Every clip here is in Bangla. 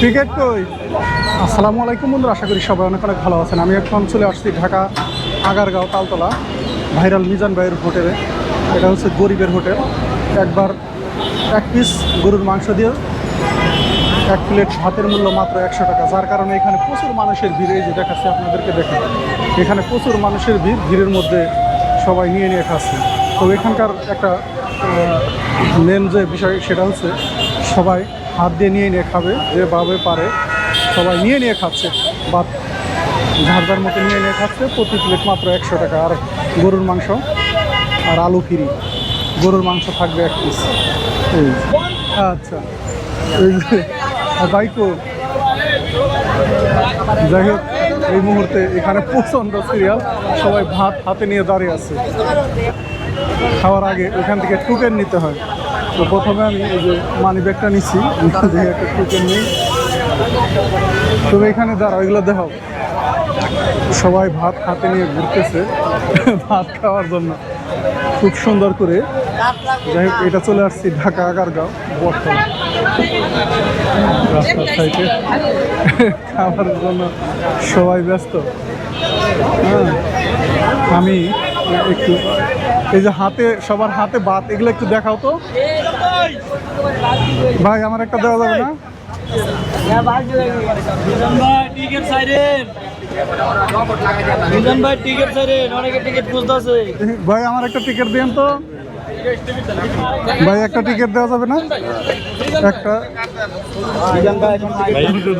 ক্রিকেট কই? আসসালামু আলাইকুম বন্ধুরা, আশা করি সবাই অনেক অনেক ভালো আছেন। আমি এখন চলে আসছি ঢাকা আগারগাঁও তালতলা ভাইরাল মিজান ভাইয়ের হোটেলে। এটা হচ্ছে গরিবের হোটেল। একবার এক পিস গরুর মাংস দিয়ে এক প্লেট ভাতের মূল্য মাত্র একশো টাকা। যার কারণে এখানে প্রচুর মানুষের ভিড়। এই যে দেখাচ্ছি আপনাদেরকে দেখেন। এখানে প্রচুর মানুষের ভিড়। ভিড়ের মধ্যে সবাই নিয়ে নিয়ে খাচ্ছে। তো এখানকার একটা মেন যে বিষয় সেটা হচ্ছে সবাই হাত দিয়ে নিয়ে নিয়ে খাবে যেভাবে পারে, সবাই নিয়ে নিয়ে খাচ্ছে। বা ঝাড়দার মতো নিয়ে নিয়ে খাচ্ছে, প্রতি প্লেট মাত্র একশো টাকা। আর গরুর মাংস আর আলু ফিরি গরুর মাংস থাকবে এক পিস এই আচ্ছা। এই যে। বাইকো। যাই হোক, এই মুহূর্তে এখানে প্রচণ্ড সিরিয়াল সবাই ভাত হাতে নিয়ে দাঁড়িয়ে আছে। খাওয়ার আগে ওখান থেকে টুকেন নিতে হয়। তো প্রথমে আমি এই যে মানি ব্যাগটা নিচ্ছি একটা টুকেন নিই। তবে এখানে দাঁড়াও, এগুলো দেখাও। সবাই ভাত হাতে নিয়ে ঘুরতেছে, ভাত খাওয়ার জন্য। খুব সুন্দর করে। যাই হোক, এটা চলে আসছি ঢাকা আগারগাঁও, বর্তমান। রাস্তার সাইডে। খাওয়ার জন্য সবাই ব্যস্ত। হ্যাঁ আমি একটু এই যে হাতে সবার হাতে বাত এগুলো একটু দেখাও তো। ভাই আমার একটা দেওয়া যাবে না? ভাই আমার একটা টিকিট দিন তো। ভাই একটা টিকিট দেওয়া যাবে না? একটা।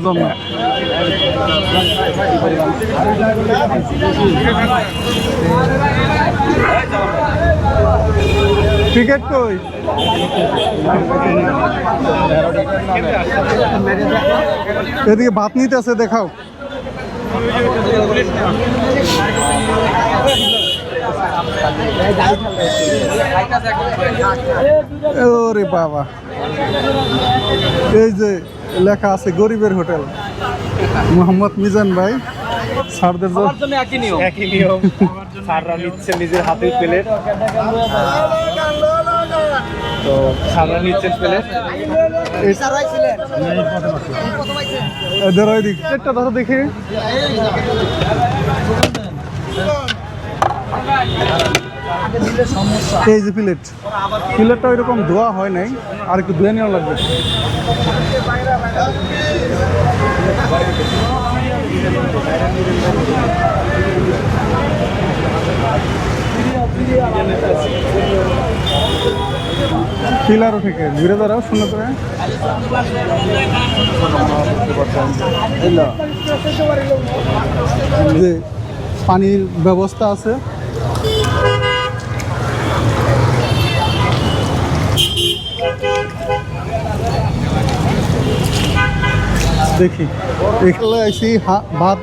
জন্য। টিকিট কই? এদিকে ভাত নিতে আছে দেখাও। ওরে বাবা। এই যে লেখা আছে গরিবের হোটেল। মোহাম্মদ মিজান ভাই স্যারদের জন্য জন্য একই নিয়ম। একই নিয়ম। স্যাররা নিচ্ছে নিজের হাতে প্লেট। তো স্যাররা নিচ্ছেন প্লেট এদের ওই ধরো দেখি। এই যে প্লেট প্লেটটা ওইরকম ধোয়া হয় নাই আর একটু ধুয়ে নেওয়া লাগবে। পিলারও থেকে, ঘুরে দাঁড়াও, শূন্য করে। যে পানির ব্যবস্থা আছে। দেখি। এখানে আইসি ভাত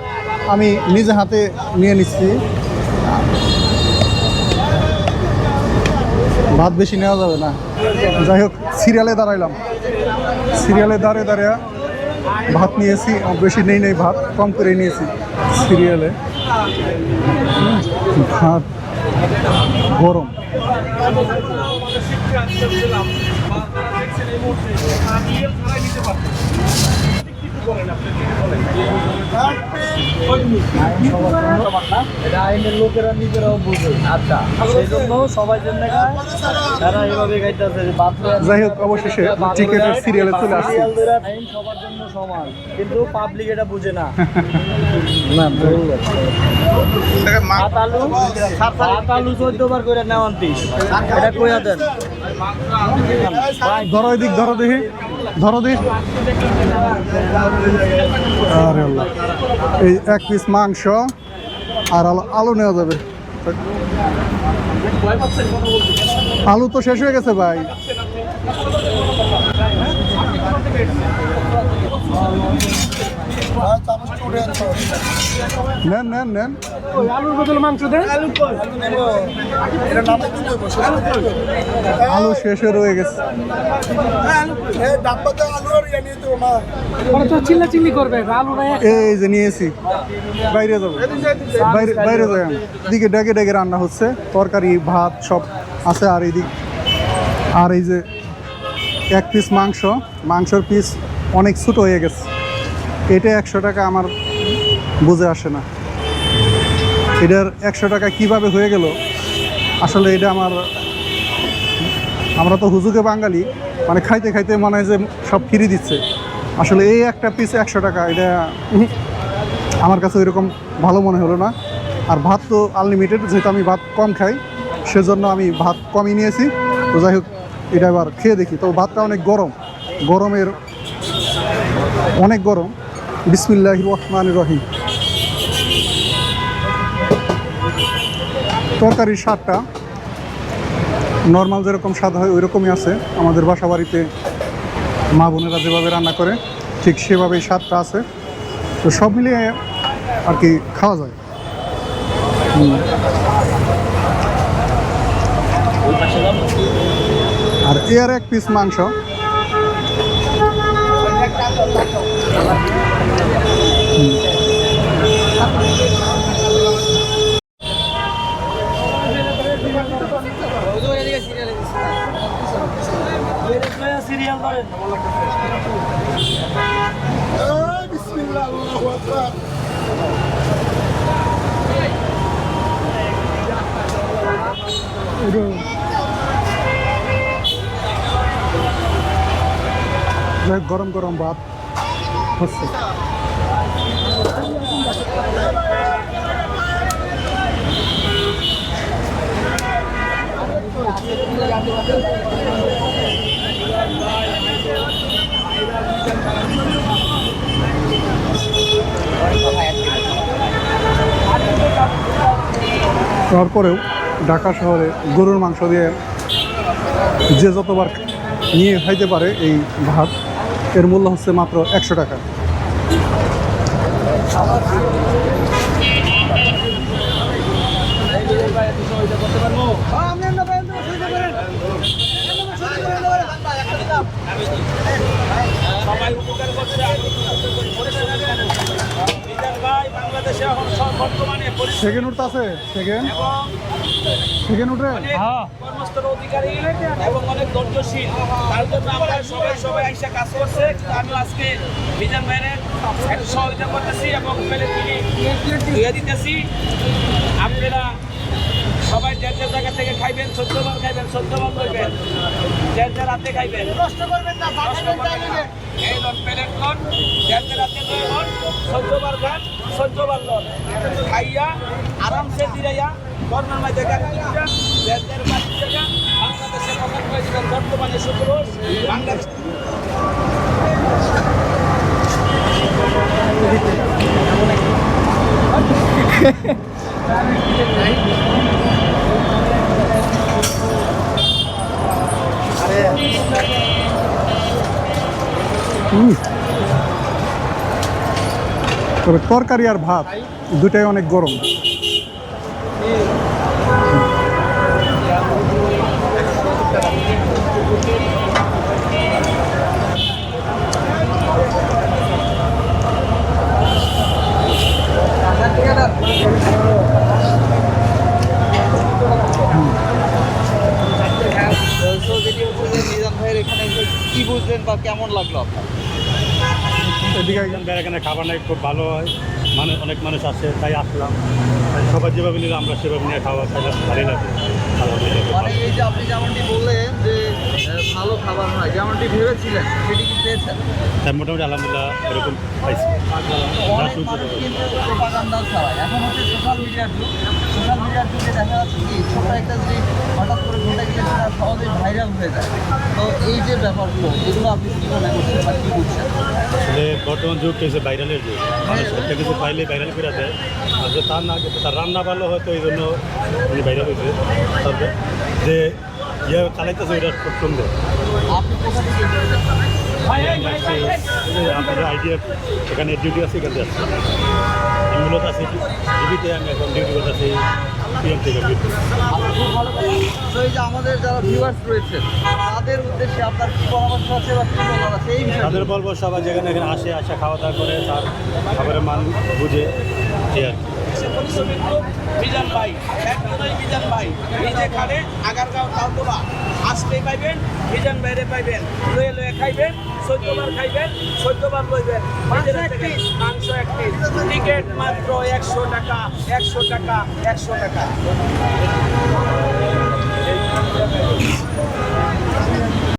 আমি নিজে হাতে নিয়ে নিচ্ছি। ভাত বেশি নেওয়া যাবে না। যাই হোক, সিরিয়ালে দাঁড়াইলাম। সিরিয়ালে দাঁড়িয়ে দাঁড়িয়ে ভাত নিয়েছি বেশি নেই নেই ভাত, কম করে নিয়েছি সিরিয়ালে। ভাত গরম। এটা আইনের লোকেরা নিজেরাও বুঝে আচ্ছা সেই জন্য সবাই জন্য তারা এভাবে যাই হোক অবশেষে টিকেটের সিরিয়ালে চলে আসছি। আইন সবার জন্য সমান কিন্তু পাবলিক এটা বুঝে না। ভাত আলু ভাত আলু চোদ্দ বার করে নেওয়ান এটা কইয়া দেন। ধরো এদিক ধরো দেখি। ধরো দেখি। আরে আল্লাহ। এই এক পিস মাংস আর আলু নেওয়া যাবে। আলু তো শেষ হয়ে গেছে ভাই। নেন নেন নেন। আলুর বদল মাংস দেন। আলু শেষে রয়ে গেছে। নাই এই যে নিয়েছি। বাইরে যাব। বাইরে বাইরে যাই আমি। দিকে ডেকে ডেকে রান্না হচ্ছে। তরকারি ভাত সব আছে আর এইদিক আর এই যে এক পিস মাংস, মাংসর পিস অনেক ছোটো হয়ে গেছে। এটা একশো টাকা আমার বুঝে আসে না। এটার একশো টাকা কীভাবে হয়ে গেল? আসলে এটা আমার, আমরা তো হুজুকে বাঙালি মানে খাইতে খাইতে মনে হয় যে সব ফিরি দিচ্ছে। আসলে এই একটা পিস একশো টাকা, এটা আমার কাছে এরকম ভালো মনে হলো না। আর ভাত তো আনলিমিটেড যেহেতু আমি ভাত কম খাই, সেজন্য আমি ভাত কমই নিয়েছি। তো যাই হোক এটা এবার খেয়ে দেখি। তো ভাতটা অনেক গরম। গরমের অনেক গরম। বিসমিল্লাহ রহমান রহিম। তরকারির স্বাদটা নর্মাল যেরকম স্বাদ হয় ওই রকমই আছে। আমাদের বাসা বাড়িতে মা বোনেরা যেভাবে রান্না করে, ঠিক সেভাবেই স্বাদটা আছে। তো সব মিলিয়ে আর কি খাওয়া যায়। হুম। আর এর এক পিস মাংস। সিরিয়াল গরম গরম ভাত হচ্ছে। তারপরেও ঢাকা শহরে গরুর মাংস দিয়ে যে যতবার নিয়ে খাইতে পারে এই ভাত এর মূল্য হচ্ছে মাত্র একশো টাকা। সবাই উপকার করছে বিজান ভাই বাংলাদেশে বর্তমানে সেকেন্ড উঠতে আছে সেকেন্ড। এবং সেকেন্ড উঠে? অনেক কর্মস্থল অধিকারী এবং অনেক ধৈর্যশীল। তার জন্য আমরা সবাই সবাই আইসা কাজ করছে। আমি আজকে বিজান ভাইয়ের সহযোগিতা করতেছি এবং ধুয়ে দিতেছি। আপনারা সবাই যার যার জায়গা থেকে খাইবেন চোদ্দবার খাইবেন চোদ্দবার করবেন যার যার রাতে খাইবেন নষ্ট করবেন না। এই লন প্লেট লন যার যার রাতে লন চোদ্দবার খান লন। খাইয়া আরামসে দিরাইয়া কর্নার মাঝে যার যার বাড়ির জায়গা বাংলাদেশের প্রধান প্রেসিডেন্ট বর্তমানে বাংলাদেশ হুম। তবে তরকারি আর ভাত দুটাই অনেক গরম। কি বুঝলেন বা কেমন লাগল আপনার? এখানকার এখানে খাবার নাই খুব ভালো হয়। মানে অনেক মানুষ আসে তাই আসলাম। সবাই যেভাবে নিল আমরা সেভাবে নিয়ে খাওয়া খাইলাম ভালোই লাগে। মানে ভালো। এই যে আপনি যেমনটি বললেন যে ভালো খাবার হয় যেমনটি ভেবেছিলেন সেটি কি পেয়েছেন? তাই মোটামুটি আলহামদুলিল্লাহ এরকম পাইছি। প্রোপাগান্ডা এখন হচ্ছে সোশ্যাল মিডিয়ার যুগ। সোশ্যাল মিডিয়ার যুগে দেখা যাচ্ছে কি ছোট একটা জিনিস হঠাৎ করে ঘটে গেলে সেটা সহজেই ভাইরাল হয়ে যায়। তো এই যে ব্যাপারগুলো এগুলো আপনি কী মনে করছেন বা কী বুঝছেন বর্তমান যুগ হচ্ছে ভাইরালের যুগ। মানুষ একটা কিছু পাইলে ভাইরাল করে দেয়। আর যে তার না তার রান্না ভালো হয়তো এই জন্য উনি ভাইরাল হয়েছে তারপরে যে ইয়ে চালাইতেছে ওইটা খুব সুন্দর। আপনাদের আইডিয়া এখানে ডিউটি আছে এখানে আসছে। আমি মূলত আছি ডিউটিতে আমি এখন ডিউটি করতেছি পিএম থেকে খুব ভালো কথা তো এই যে আমাদের যারা ভিউয়ার্স রয়েছেন তাদের উদ্দেশ্যে আপনার কি পরামর্শ আছে বা কি বলার আছে? এই তাদের বলব সবাই যেখানে এখানে আসে আসে খাওয়া দাওয়া করে তার খাবারের মান বুঝে এই আর ভাই ভাই এই খানে আগারগাঁও তালতলা আসলেই পাইবেন বিজান বাইরে পাইবেন লয়ে লয়ে খাইবেন চোদ্দবার খাইবেন চোদ্দবার লইবেন। মাংস এক পিস টিকিট মাত্র একশো টাকা একশো টাকা একশো টাকা।